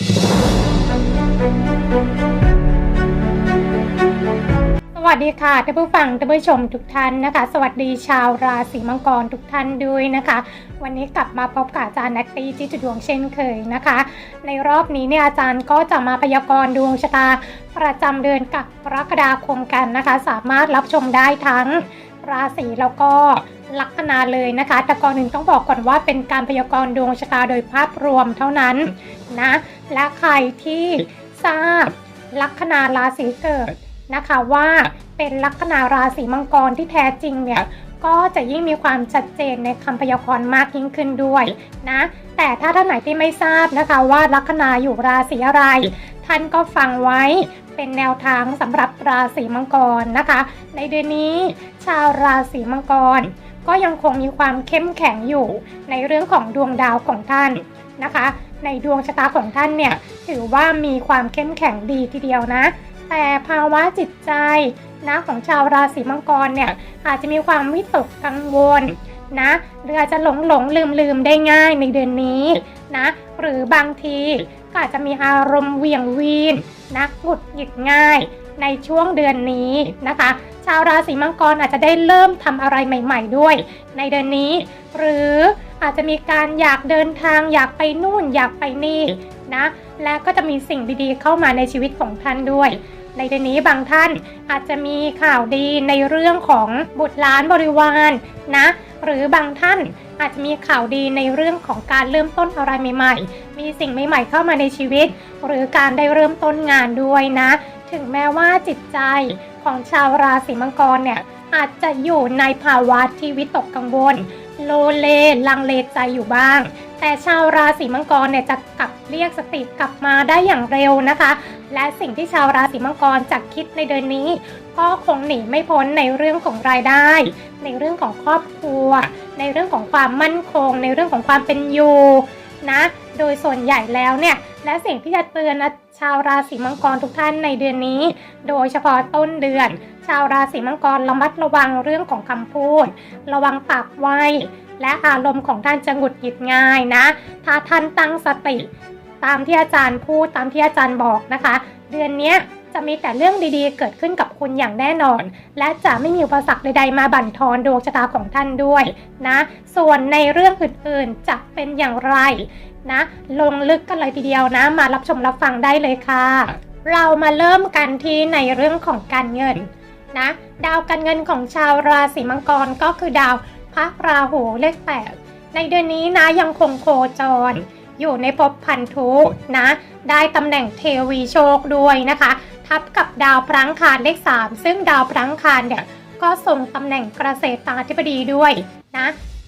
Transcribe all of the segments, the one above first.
สวัสดีค่ะท่านผู้ฟังท่านผู้ชมทุกท่านนะคะ สวัสดีชาวราศีมังกรทุกท่านด้วยนะคะ วันนี้กลับมาพบกับอาจารย์นัตตี้จิตดวงเช่นเคยนะคะ ในรอบนี้เนี่ยอาจารย์ก็จะมาพยากรณ์ดวงชะตา ประจำเดือนกับกรกฎาคมกันนะคะ สามารถรับชมได้ทั้งราศีแล้วก็ ลัคนาเลยนะคะ แต่ก่อนหนึ่งต้องบอกก่อนว่าเป็นการพยากรณ์ดวงชะตาโดยภาพรวมเท่านั้นนะ และใครที่ทราบลัคนาราศีเกิดนะคะว่าเป็นลัคนาราศีมังกรที่แท้จริงเนี่ยก็จะยิ่งมีความชัดเจนในคำพยากรณ์มากยิ่งขึ้นด้วยนะ แต่ถ้าท่านไหนที่ไม่ทราบนะคะว่าลัคนาอยู่ราศีอะไร ท่านก็ฟังไว้เป็นแนวทางสำหรับราศีมังกรนะคะ ในเดือนนี้ชาวราศีมังกร ก็ยังคงมีความเข้มแข็งอยู่ในเรื่องของดวงดาวของท่านนะคะ ในดวงชะตาของท่านเนี่ยถือว่ามีความเข้มแข็งดีทีเดียวนะ แต่ภาวะจิตใจนะของชาวราศีมังกรเนี่ยอาจจะมีความวิตกกังวลนะหรืออาจจะหลงหลงลืมลืมได้ง่ายในเดือนนี้นะหรือบางทีก็อาจจะมีอารมณ์เหวี่ยงวีนนะหงุดหงิดง่ายในช่วงเดือนนี้นะคะชาวราศีมังกรอาจจะได้เริ่มทำอะไรใหม่ ๆ ด้วย ในเดือนนี้ หรืออาจจะมีการอยากเดินทาง อยากไปนู่น อยากไปนี่นะ และก็จะมีสิ่งดีๆ เข้ามาในชีวิตของท่านด้วย ในเดือนนี้บางท่านอาจจะมีข่าวดีในเรื่องของบุตรหลานบริวารนะ หรือบางท่านอาจจะมีข่าวดีในเรื่องของการเริ่มต้นอะไรใหม่ ๆ มีสิ่งใหม่ๆเข้ามาในชีวิต หรือการได้เริ่มต้นงานด้วยนะ ถึงแม้ว่าจิตใจของชาวราศีมังกรเนี่ยอาจจะอยู่ในภาวะที่วิตกกังวล โลเลลังเลใจอยู่บ้าง แต่ชาวราศีมังกรเนี่ยจะกลับเรียกสติกลับมาได้อย่างเร็วนะคะ และสิ่งที่ชาวราศีมังกรจะคิดในเดือนนี้ ก็คงหนีไม่พ้นในเรื่องของรายได้ ในเรื่องของครอบครัว ในเรื่องของความมั่นคง ในเรื่องของความเป็นอยู่นะ โดยส่วนใหญ่แล้วเนี่ยและสิ่งที่จะเตือนนะ ชาวราศีมังกรทุกท่านในเดือนนี้ โดยเฉพาะต้นเดือน ชาวราศีมังกรระมัดระวังเรื่องของคำพูด ระวังปากไวและอารมณ์ของท่านจะหงุดหงิดง่ายนะ ถ้าท่านตั้งสติ ตามที่อาจารย์พูดตามที่อาจารย์บอกนะคะ เดือนนี้จะมีแต่เรื่องดีๆ เกิดขึ้นกับคุณอย่างแน่นอน และจะไม่มีอุปสรรคใดๆ มาบั่นทอนดวงชะตาของท่านด้วยนะ ส่วนในเรื่องอื่นๆจะเป็นอย่างไร นะ ลงลึกกันเลยทีเดียวนะ มารับชมรับฟังได้เลยค่ะ เรามาเริ่มกันที่ในเรื่องของการเงินนะ ดาวการเงินของชาวราศีมังกรก็คือดาวพระราหูเลขแปดในเดือนนี้นะยังคงโคจร อยู่ในภพพันธุนะ ได้ตำแหน่งเทวีโชคด้วยนะคะ ทับกับดาวพลังคารเลข3ซึ่งดาวพลังคารเนี่ยก็ส่งตำแหน่งเกษตราธิบดีด้วยนะ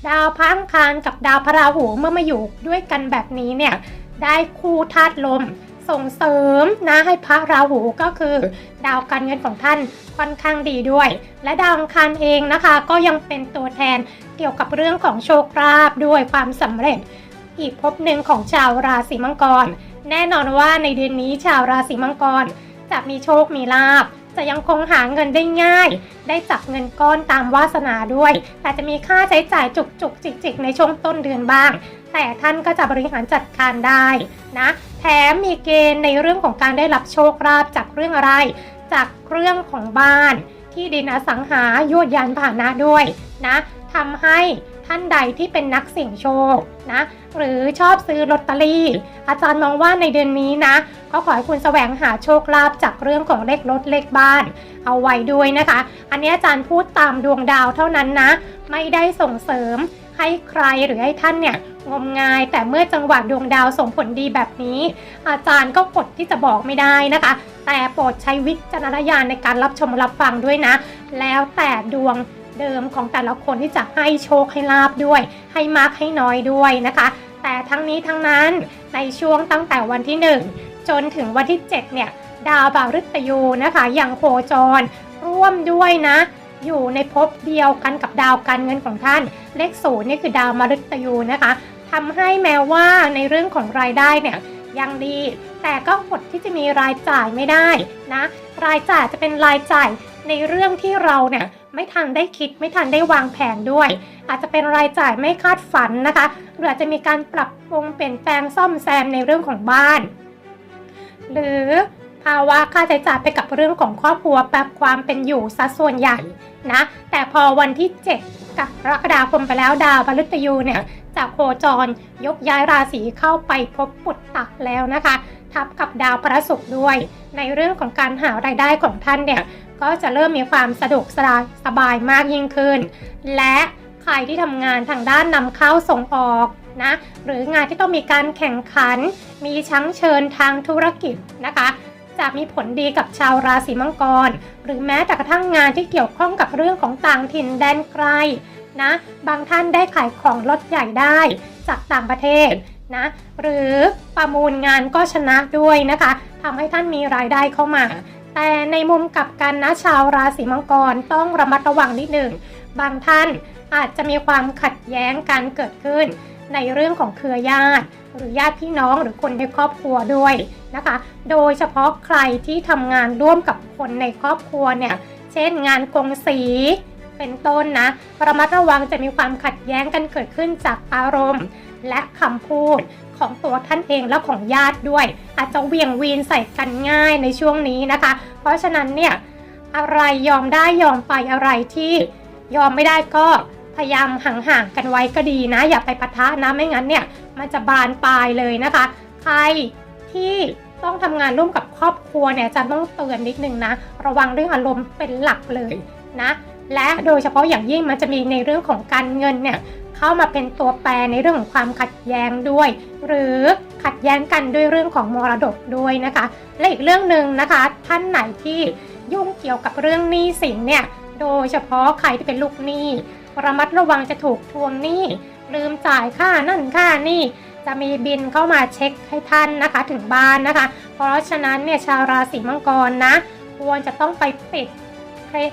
ดาวพลังคารกับดาวพระราหูเมื่อมาอยู่ด้วยกันแบบนี้เนี่ยได้คู่ธาตุลมส่งเสริมนะให้พระราหูก็คือ ดาวการเงินของท่านค่อนข้างดีด้วย และดาวอังคารเองนะคะ ก็ยังเป็นตัวแทนเกี่ยวกับเรื่องของโชคลาภด้วยความสำเร็จ อีกภพหนึ่งของชาวราศีมังกร แน่นอนว่าในเดือนนี้ชาวราศีมังกรจะมีโชคมีลาบ จะยังคงหาเงินได้ง่าย ได้จับเงินก้อนตามวาสนาด้วย แต่จะมีค่าใช้จ่ายจุกจุกจิกจิกๆในช่วงต้นเดือนบ้าง แต่ท่านก็จะบริหารจัดการได้นะแถมมีเกณฑ์ในเรื่องของการได้รับโชคลาภจากเรื่องอะไร จากเรื่องของบ้าน ที่ดินอสังหายวดยานพาหนะด้วยนะทำให้ท่านใดที่เป็นนักเสี่ยงโชคนะหรือชอบซื้อลอตเตอรี่ อาจารย์มองว่าในเดือนนี้นะ ก็ขอให้คุณแสวงหาโชคลาภจากเรื่องของเลขรถเลขบ้าน เอาไว้ด้วยนะคะ อันนี้อาจารย์พูดตามดวงดาวเท่านั้นนะ ไม่ได้ส่งเสริมให้ใครหรือให้ท่านเนี่ยงมงายแต่เมื่อจังหวะดวงดาวส่งผลดีแบบนี้ อาจารย์ก็กดที่จะบอกไม่ได้นะคะ แต่โปรดใช้วิจารณญาณในการรับชมรับฟังด้วยนะ แล้วแต่ดวงเดิมของแต่ละคนที่จะให้โชคให้ลาบด้วย ให้มากให้น้อยด้วยนะคะ แต่ทั้งนี้ทั้งนั้นในช่วงตั้งแต่วันที่ 1 จนถึงวันที่ 7 เนี่ย ดาวบาฤตยูนะคะอย่างโคจรร่วมด้วยนะ อยู่ในภพเดียวกันกับดาวการเงินของท่าน เลขศูนย์นี่คือดาวมฤตยูนะคะทำให้แม้ว่าในเรื่องของรายได้เนี่ยยังดี แต่ก็อดที่จะมีรายจ่ายไม่ได้นะ รายจ่ายจะเป็นรายจ่ายในเรื่องที่เราเนี่ยไม่ทันได้คิดไม่ทันได้วางแผนด้วย อาจจะเป็นรายจ่ายไม่คาดฝันนะคะหรืออาจจะมีการปรับปรุงเปลี่ยนแปลงซ่อมแซมในเรื่องของบ้าน หรือภาวะค่าใช้จ่ายไปกับเรื่องของครอบครัวแบบความเป็นอยู่ซะส่วนใหญ่นะ แต่พอวันที่ 7กับกรกฎาคมไปแล้วดาวพฤตยูเนี่ยจากโคจรยกย้ายราศีเข้าไปพบปุตตะแล้วนะคะ ทับกับดาวพระศุกร์ด้วย ในเรื่องของการหารายได้ของท่านเนี่ยก็จะเริ่มมีความสะดวกสบายสบายมากยิ่งขึ้น และใครที่ทำงานทางด้านนำเข้าส่งออก นะหรืองานที่ต้องมีการแข่งขัน มีชั้งเชิญทางธุรกิจนะคะ จะมีผลดีกับชาวราศีมังกร หรือแม้แต่กระทั่งงานที่เกี่ยวข้องกับเรื่องของต่างถิ่นแดนไกลนะบางท่านได้ขายของลดใหญ่ได้จากต่างประเทศนะหรือประมูลงานก็ชนะด้วยนะคะทำให้ท่านมีรายได้เข้ามา แต่ในมุมกลับกันนะชาวราศีมังกรต้องระมัดระวังนิดหนึ่งบางท่านอาจจะมีความขัดแย้งกันเกิดขึ้น ในเรื่องของเครือญาติ หรือญาติพี่น้องหรือคนในครอบครัวด้วยนะคะ โดยเฉพาะใครที่ทำงานร่วมกับคนในครอบครัวเนี่ยเช่นงานกงสีเป็นต้นนะระมัดระวังจะมีความขัดแย้งกันเกิดขึ้นจากอารมณ์ และคำพูดของตัวท่านเองและของญาติด้วย อาจจะเวียงวีนใส่กันง่ายในช่วงนี้นะคะ เพราะฉะนั้นเนี่ยอะไรยอมได้ยอมไปอะไรที่ยอมไม่ได้ก็ พยายามห่างๆกันไว้ก็ดีนะ อย่าไปปะทะนะไม่งั้นเนี่ยมันจะบานปลายเลยนะคะ ใครที่ต้องทำงานร่วมกับครอบครัวเนี่ยจะต้องเตือนนิดนึงนะ ระวังเรื่องอารมณ์เป็นหลักเลยนะ และโดยเฉพาะอย่างยิ่งมันจะมีในเรื่องของการเงินเนี่ยเข้ามาเป็นตัวแปรในเรื่องของความขัดแย้งด้วย หรือขัดแย้งกันด้วยเรื่องของมรดกด้วยนะคะ และอีกเรื่องหนึ่งนะคะ ท่านไหนที่ยุ่งเกี่ยวกับเรื่องหนี้สินเนี่ยโดยเฉพาะใครที่เป็นลูกหนี้ ระมัดระวังจะถูกทวงหนี้ลืมจ่ายค่านั่นค่านี่จะมีบินเข้ามาเช็คให้ท่านนะคะถึงบ้านนะคะ เพราะฉะนั้นเนี่ยชาวราศีมังกรนะ ควรจะต้องไปปิด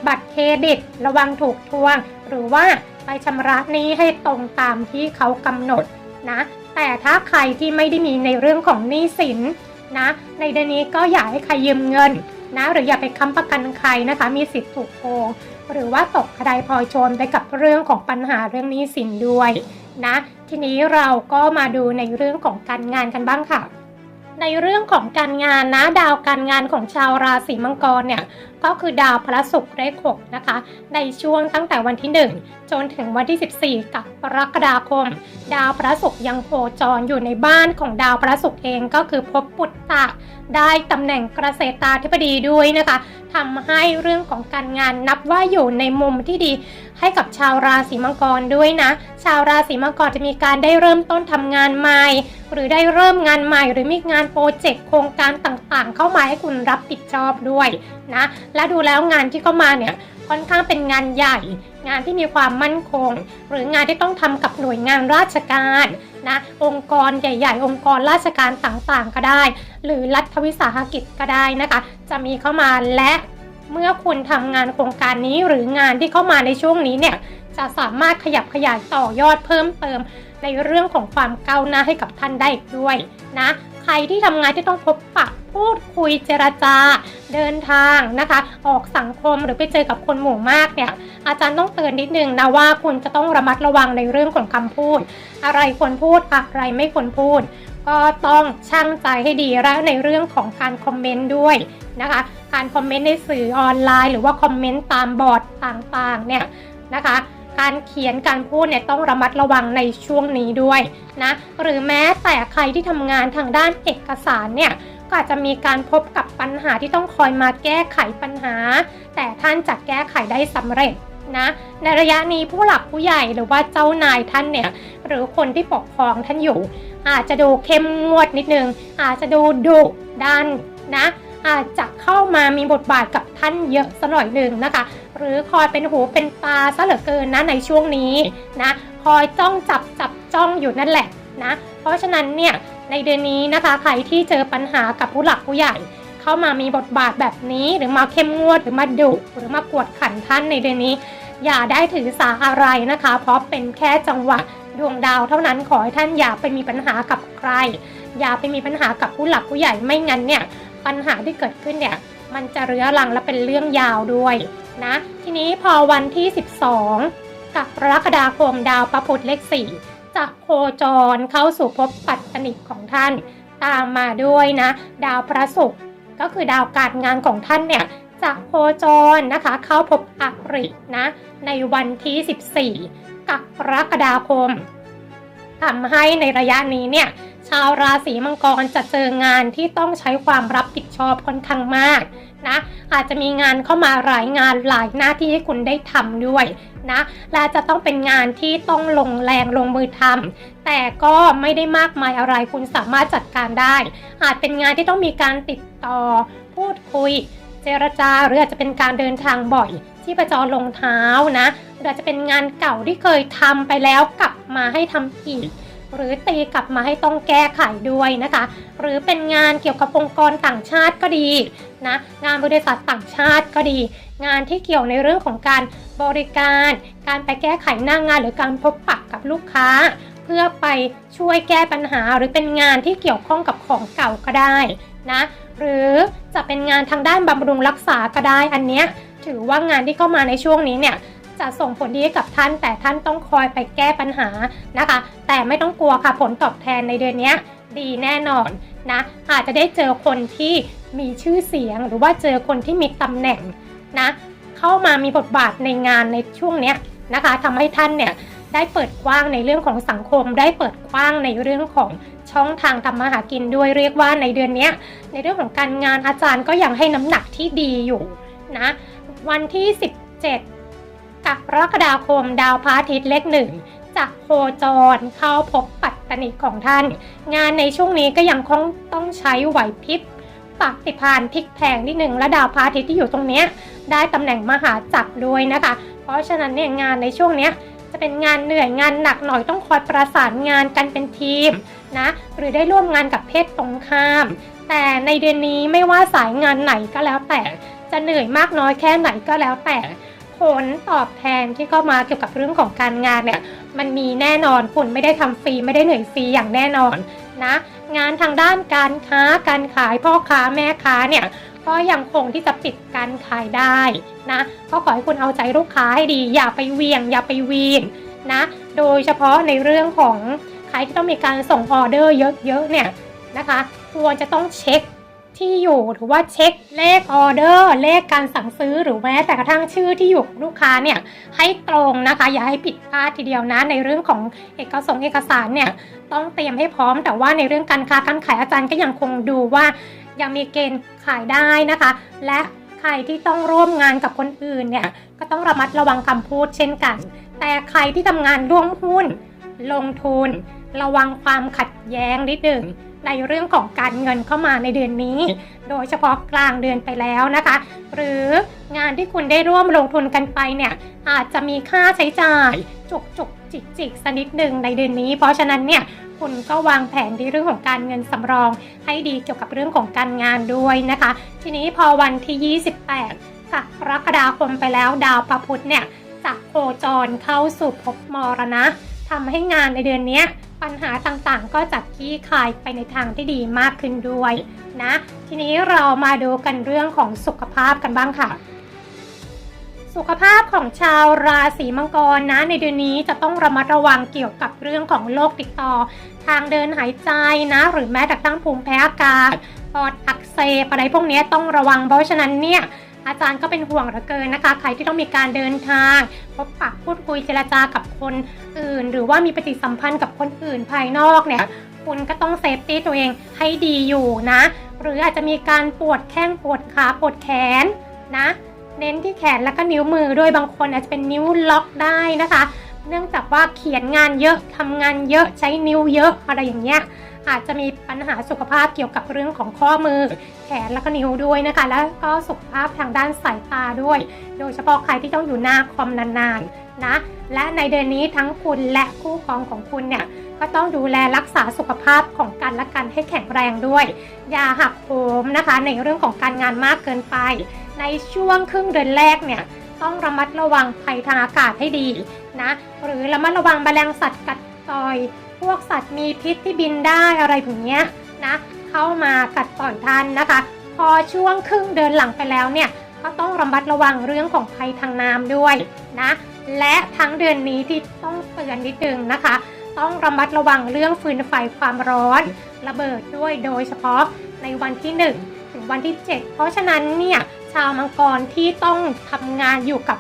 บัตรเครดิต ระวังถูกทวง หรือว่าไปชำระหนี้ให้ตรงตามที่เขากำหนดนะ แต่ถ้าใครที่ไม่ได้มีในเรื่องของหนี้สินนะ ในเดือนนี้ก็อย่าให้ใครยืมเงินนะ หรืออย่าไปค้ำประกันใครนะคะ มีสิทธิ์ถูกโกง หรือว่าตกกระไดพลอยโจรไปกับเรื่องของปัญหาเรื่องหนี้สินด้วยนะทีนี้เราก็มาดูในเรื่องของการงานกันบ้างค่ะ ในเรื่องของการงานนะดาวการงานของชาวราศีมังกรเนี่ย ก็คือดาวพระศุกร์เลขหกนะคะ ในช่วงตั้งแต่วันที่ 1 จนถึงวันที่ 14 กับกรกฎาคม ดาวพระศุกร์ยังโคจรอยู่ในบ้านของดาวพระศุกร์เองก็คือพบปุตตะได้ตำแหน่งเกษตราธิบดีด้วยนะคะทำให้เรื่องของการงานนับว่าอยู่ในมุมที่ดีให้กับชาวราศีมังกรด้วยนะ ชาวราศีมังกรจะมีการได้เริ่มต้นทำงานใหม่ หรือได้เริ่มงานใหม่ หรือมีงานโปรเจกต์โครงการต่างๆ เข้ามาให้คุณรับผิดชอบด้วยนะและดูแล้วงานที่เข้ามาเนี่ยค่อนข้างเป็นงานใหญ่ งานที่มีความมั่นคง หรืองานที่ต้องทำกับหน่วยงานราชการนะองค์กรใหญ่ ๆ องค์กรราชการต่างๆ ก็ได้ หรือรัฐวิสาหกิจก็ได้นะคะ จะมีเข้ามาและเมื่อคุณทำงานโครงการนี้หรืองานที่เข้ามาในช่วงนี้เนี่ยจะสามารถขยับขยายต่อยอดเพิ่มเติมในเรื่องของความก้าวหน้าให้กับท่านได้อีกด้วยนะ ใครที่ทำงานที่ต้องพบปะพูดคุยเจรจา เดินทางนะคะ ออกสังคมหรือไปเจอกับคนหมู่มากเนี่ยอาจารย์ต้องเตือนนิดนึงนะว่าคุณจะต้องระมัดระวังในเรื่องของคำพูด อะไรควรพูดอะไรไม่ควรพูด ก็ต้องช่างใจให้ดีและในเรื่องของการคอมเมนต์ด้วยนะคะ การคอมเมนต์ในสื่อออนไลน์ หรือว่าคอมเมนต์ตามบอร์ดต่างๆเนี่ยนะคะ การเขียนการพูดเนี่ยต้องระมัดระวังในช่วงนี้ด้วยนะหรือแม้แต่ใครที่ทำงานทางด้านเอกสารเนี่ยก็อาจจะมีการพบกับปัญหาที่ต้องคอยมาแก้ไขปัญหา แต่ท่านจะแก้ไขได้สำเร็จนะในระยะนี้ผู้หลักผู้ใหญ่หรือว่าเจ้านายท่านเนี่ยหรือคนที่ปกครองท่านอยู่ อาจจะดูเข้มงวดนิดนึง อาจจะดูดุดันนะ อาจจะเข้ามามีบทบาทกับท่านเยอะสักหน่อยหนึ่งนะคะ หรือคอยเป็นหูเป็นตาซะเหลือเกินนะในช่วงนี้นะคอยจ้องจับจับจ้องอยู่นั่นแหละนะเพราะฉะนั้นเนี่ยในเดือนนี้นะคะใครที่เจอปัญหากับผู้หลักผู้ใหญ่เข้ามามีบทบาทแบบนี้หรือมาเข้มงวดหรือมาดุหรือมากวดขันท่านในเดือนนี้ อย่าได้ถือสาอะไรนะคะ เพราะเป็นแค่จังหวะดวงดาวเท่านั้นขอให้ท่านอย่าไปมีปัญหากับใคร อย่าไปมีปัญหากับผู้หลักผู้ใหญ่ไม่งั้นเนี่ย ปัญหาที่เกิดขึ้นเนี่ยมันจะเรื้อรังและเป็นเรื่องยาวด้วยนะทีนี้พอวันที่ 12 กับกรกฎาคมดาวประพุธเลข4จะโคจรเข้าสู่ภพปัตตนิกของท่าน ตามมาด้วยนะ ดาวพระศุกร์ก็คือดาวการงานของท่านเนี่ยจะโคจรนะคะ เข้าพบอรินะในวันที่ 14กรกฎาคมทำให้ในระยะนี้เนี่ย ชาวราศีมังกรจะเจองานที่ต้องใช้ความรับผิดชอบค่อนข้างมากนะอาจจะมีงานเข้ามาหลายงานหลายหน้าที่ให้คุณได้ทำด้วยนะและจะต้องเป็นงานที่ต้องลงแรงลงมือทำแต่ก็ไม่ได้มากมายอะไรคุณสามารถจัดการได้ อาจเป็นงานที่ต้องมีการติดต่อพูดคุย เจรจาหรืออาจจะเป็นการเดินทางบ่อยที่ประจรลงเท้านะหรืออาจจะเป็นงานเก่าที่เคยทำไปแล้วกลับมาให้ทำอีก หรือตีกลับมาให้ต้องแก้ไขด้วยนะคะ หรือเป็นงานเกี่ยวกับองค์กรต่างชาติก็ดีนะงานบริษัทต่างชาติก็ดี งานที่เกี่ยวในเรื่องของการบริการ การไปแก้ไขหน้างงานหรือการพบปะกับลูกค้า เพื่อไปช่วยแก้ปัญหา หรือเป็นงานที่เกี่ยวข้องกับของเก่าก็ได้นะหรือจะเป็นงานทางด้านบำรุงรักษาก็ได้อันเนี้ยถือว่างานที่เข้ามาในช่วงนี้เนี่ย จะส่งผลดีกับท่าน แต่ท่านต้องคอยไปแก้ปัญหานะคะ แต่ไม่ต้องกลัวค่ะผลตอบแทนในเดือนนี้ดีแน่นอนนะอาจจะได้เจอคนที่มีชื่อเสียง หรือว่าเจอคนที่มีตำแหน่งนะเข้ามามีบทบาทในงานในช่วงเนี้ยนะคะทำให้ท่านเนี่ยได้เปิดกว้างในเรื่องของสังคม ได้เปิดกว้างในเรื่องของช่องทางทำมาหากินด้วยเรียกว่าในเดือนนี้ในเรื่องของการงานอาจารย์ก็ยังให้น้ำหนักที่ดีอยู่นะวันที่ 17 กรกฎาคมดาวพระอาทิตย์เลขหนึ่งจะโคจรเข้าพบปัตตนิของท่าน งานในช่วงนี้ก็ยังคงต้องใช้ไหวพริบปฏิพานพลิกแพงนิดหนึ่งและดาวพระอาทิตย์ที่อยู่ตรงนี้ได้ตำแหน่งมหาจักรด้วยนะคะ เพราะฉะนั้นเนี่ยงานในช่วงนี้จะเป็นงานเหนื่อยงานหนักหน่อยต้องคอยประสานงานกันเป็นทีมนะหรือได้ร่วมงานกับเพศตรงข้าม แต่ในเดือนนี้ไม่ว่าสายงานไหนก็แล้วแต่ จะเหนื่อยมากน้อยแค่ไหนก็แล้วแต่ ผลตอบแทนที่เข้ามาเกี่ยวกับเรื่องของการงานเนี่ยมันมีแน่นอนคุณไม่ได้ทำฟรีไม่ได้เหนื่อยฟรีอย่างแน่นอนนะงานทางด้านการค้าการขายพ่อค้าแม่ค้าเนี่ยก็ยังคงที่จะปิดการขายได้นะก็ขอให้คุณเอาใจลูกค้าให้ดี อย่าไปเวียง อย่าไปวีนนะโดยเฉพาะในเรื่องของใครที่ต้องมีการส่งออเดอร์เยอะๆเนี่ยนะคะควรจะต้องเช็ค ที่อยู่หรือว่าเช็คเลขออเดอร์เลขการสั่งซื้อหรือแม้แต่กระทั่งชื่อที่อยู่ของลูกค้าเนี่ยให้ตรงนะคะ อย่าให้ผิดพลาดทีเดียวนะในเรื่องของเอกสงเอกสารเนี่ยต้องเตรียมให้พร้อม แต่ว่าในเรื่องการค้าการขายอาจารย์ก็ยังคงดูว่า ยังมีเกณฑ์ขายได้นะคะ และใครที่ต้องร่วมงานกับคนอื่นเนี่ยก็ต้องระมัดระวังคำพูดเช่นกัน แต่ใครที่ทำงานร่วมหุ้น ลงทุน ระวังความขัดแย้งนิดหนึ่ง ในเรื่องของการเงินเข้ามาในเดือนนี้ โดยเฉพาะกลางเดือนไปแล้วนะคะ หรืองานที่คุณได้ร่วมลงทุนกันไปเนี่ยอาจจะมีค่าใช้จ่ายจุกจุกจิกจิกสักนิดหนึ่งในเดือนนี้ เพราะฉะนั้นเนี่ยคุณก็วางแผนในเรื่องของการเงินสำรอง ให้ดีเกี่ยวกับเรื่องของการงานด้วยนะคะ ทีนี้พอวันที่ 28กรกฎาคมไปแล้วดาวพระพุธเนี่ยจะโคจรเข้าสู่ภพมรณะทำให้งานในเดือนนี้ ปัญหาต่างๆ ก็จะคลี่คลายไปในทางที่ดีมากขึ้นด้วยนะ ทีนี้เรามาดูกันเรื่องของสุขภาพกันบ้างค่ะ สุขภาพของชาวราศีมังกรนะ ในเดือนนี้จะต้องระมัดระวังเกี่ยวกับเรื่องของโรคติดต่อ ทางเดินหายใจนะ หรือแม้แต่ตั้งภูมิแพ้อากาศปอดอักเสบอะไรพวกนี้ต้องระวังเพราะฉะนั้นเนี่ย อาจารย์ก็เป็นห่วงเหลือเกินนะคะ ใครที่ต้องมีการเดินทาง พบปะพูดคุยเจรจากับคนอื่น หรือว่ามีปฏิสัมพันธ์กับคนอื่นภายนอกเนี่ยคุณก็ต้องเซฟตี้ตัวเองให้ดีอยู่นะ หรืออาจจะมีการปวดแข้งปวดขาปวดแขนนะ เน้นที่แขนแล้วก็นิ้วมือด้วยบางคนอาจจะเป็นนิ้วล็อกได้นะคะ เนื่องจากว่าเขียนงานเยอะทำงานเยอะใช้นิ้วเยอะอะไรอย่างเงี้ย อาจจะมีปัญหาสุขภาพเกี่ยวกับเรื่องของข้อมือ แขนแล้วก็นิ้วด้วยนะคะ แล้วก็สุขภาพทางด้านสายตาด้วย โดยเฉพาะใครที่ต้องอยู่หน้าคอมนานๆนะ และในเดือนนี้ทั้งคุณและคู่ครองของคุณเนี่ยก็ต้องดูแลรักษาสุขภาพของกันและกันให้แข็งแรงด้วย อย่าหักโหมนะคะ ในเรื่องของการงานมากเกินไป ในช่วงครึ่งเดือนแรกเนี่ยต้องระมัดระวังภัยทางอากาศให้ดีนะ หรือระมัดระวังแมลงสัตว์กัดต่อย พวกสัตว์มีพิษที่บินได้อะไรแบบเนี้ยนะเข้ามากัดต่อยท่านนะคะ พอช่วงครึ่งเดือนหลังไปแล้วเนี่ยก็ต้องระมัดระวังเรื่องของภัยทางน้ำด้วยนะและทั้งเดือนนี้ที่ต้องเตือนนิดนึงนะคะ ต้องระมัดระวังเรื่องฟืนไฟความร้อน ระเบิดด้วยโดยเฉพาะในวันที่ 1 ถึงวันที่ 7 เพราะฉะนั้นเนี่ยชาวมังกรที่ต้องทำงานอยู่กับ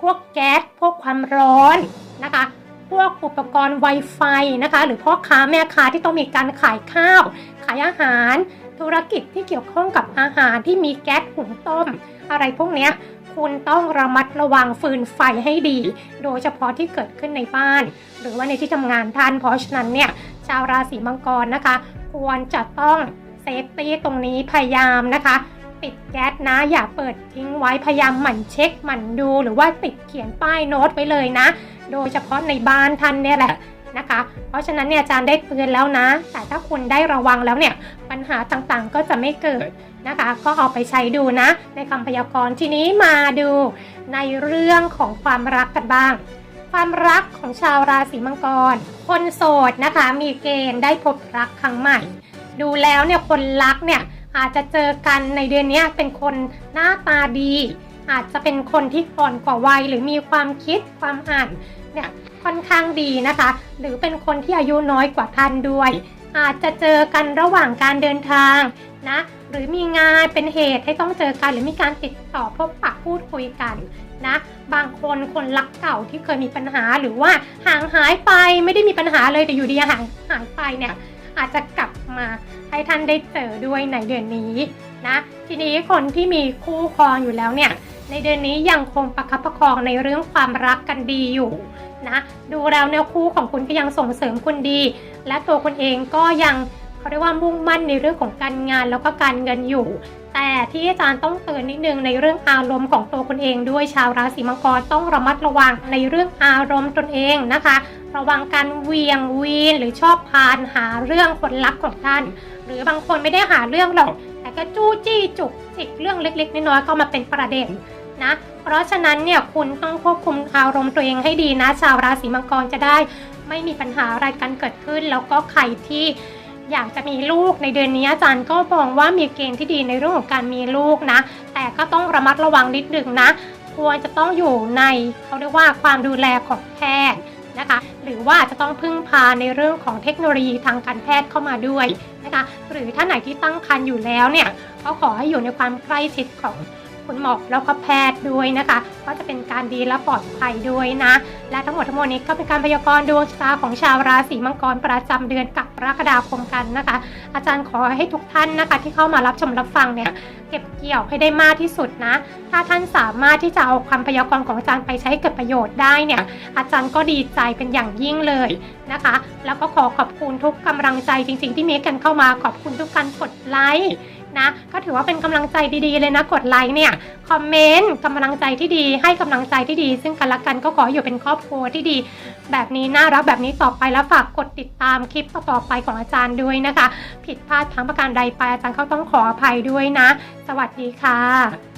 พวกแก๊สพวกความร้อนนะคะ พวกอุปกรณ์ Wi-Fi นะคะ หรือพ่อค้าแม่ค้าที่ต้องมีการขายข้าว ขายอาหาร ธุรกิจที่เกี่ยวข้องกับอาหารที่มีแก๊สหุงต้ม อะไรพวกเนี้ยคุณต้องระมัดระวังฟืนไฟให้ดี โดยเฉพาะที่เกิดขึ้นในบ้าน หรือว่าในที่ทำงานท่านเพราะฉะนั้นเนี่ยชาวราศีมังกรนะคะ ควรจะต้องเซฟตี้ตรงนี้พยายามนะคะ ปิดแก๊สนะอย่าเปิดทิ้งไว้พยายามหมั่นเช็คหมั่นดู หรือว่าติดเขียนป้ายโน้ตไว้เลยนะ โดยเฉพาะในบ้านท่านเนี่ยแหละนะคะ เพราะฉะนั้นเนี่ยอาจารย์ได้เตือนแล้วนะ แต่ถ้าคุณได้ระวังแล้วเนี่ยปัญหาต่างๆก็จะไม่เกิดนะคะ ก็เอาไปใช้ดูนะ ในคำพยากรณ์ทีนี้มาดูในเรื่องของความรักกันบ้าง ความรักของชาวราศีมังกร คนโสดนะคะมีเกณฑ์ได้พบรักครั้งใหม่ ดูแล้วเนี่ยคนรักเนี่ยอาจจะเจอกันในเดือนนี้เป็นคนหน้าตาดี อาจจะเป็นคนที่อ่อนกว่าวัยหรือมีความคิดความอ่าน เนี่ยค่อนข้างดีนะคะ หรือเป็นคนที่อายุน้อยกว่าท่านด้วย อาจจะเจอกันระหว่างการเดินทางนะหรือมีงานเป็นเหตุให้ต้องเจอกัน หรือมีการติดต่อพบปะพูดคุยกันนะบางคนคนรักเก่าที่เคยมีปัญหาหรือว่าห่างหายไปไม่ได้มีปัญหาเลยแต่อยู่ดีห่างหายไปเนี่ยอาจจะกลับมาให้ท่านได้เจอด้วยในเดือนนี้นะทีนี้คนที่มีคู่ครองอยู่แล้วเนี่ย ในเดือนนี้ยังคงประคับประคองในเรื่องความรักกันดีอยู่นะดูแล้วเนี่ยคู่ของคุณก็ยังส่งเสริมคุณดี และตัวคุณเองก็ยังเขาเรียกว่ามุ่งมั่นในเรื่องของการงานแล้วก็การเงินอยู่ แต่ที่อาจารย์ต้องเตือนนิดนึงในเรื่องอารมณ์ของตัวคุณเองด้วยชาวราศีมังกรต้องระมัดระวังในเรื่องอารมณ์ตนเองนะคะ ระวังการเวียงวีนหรือชอบพานหาเรื่องคนรักของท่าน หรือบางคนไม่ได้หาเรื่องหรอกแต่ก็จู้จี้จุกจิกเรื่องเล็กๆน้อยๆก็มาเป็นประเด็น นะ เพราะฉะนั้นเนี่ยคุณต้องควบคุมอารมณ์ตัวเองให้ดีนะ ชาวราศีมังกรจะได้ ไม่มีปัญหาอะไรกันเกิดขึ้น แล้วก็ใครที่อยากจะมีลูกในเดือนนี้อาจารย์ก็มองว่ามีเกณฑ์ที่ดีในเรื่องของการมีลูกนะ แต่ก็ต้องระมัดระวังนิดหนึ่งนะ ควรจะต้องอยู่ในเขาเรียกว่าความดูแลของแพทย์นะคะ หรือว่าจะต้องพึ่งพาในเรื่องของเทคโนโลยีทางการแพทย์เข้ามาด้วยนะคะ หรือถ้าไหนที่ตั้งครรภ์อยู่แล้วเนี่ยก็ขอให้อยู่ในความใกล้ชิดของ คุณหมอแล้วก็แพทย์ด้วยนะคะ ก็จะเป็นการดีและปลอดภัยด้วยนะ และทั้งหมดทั้งมวลนี้ก็เป็นการพยากรณ์ดวงชะตาของชาวราศีมังกรประจำเดือนกับกรกฎาคมกันนะคะ อาจารย์ขอให้ทุกท่านนะคะ ที่เข้ามารับชมรับฟังเนี่ยเก็บเกี่ยวให้ได้มากที่สุดนะ ถ้าท่านสามารถที่จะเอาความพยากรณ์ของอาจารย์ไปใช้เกิดประโยชน์ได้เนี่ย อาจารย์ก็ดีใจเป็นอย่างยิ่งเลยนะคะ แล้วก็ขอขอบคุณทุกกำลังใจจริง ๆ ที่มีกันเข้ามาขอบคุณทุกการกดไลค์ นะ ก็ถือว่าเป็นกำลังใจดีๆเลยนะกดไลค์เนี่ยคอมเมนต์กำลังใจที่ดี ให้กำลังใจที่ดี ซึ่งกันและกันก็ขออยู่เป็นครอบครัวที่ดี แบบนี้น่ารักแบบนี้ต่อไปแล้วฝากกดติดตามคลิปต่อไปของอาจารย์ด้วยนะคะ ผิดพลาดทั้งประการใดไปอาจารย์เขาต้องขออภัยด้วยนะ สวัสดีค่ะ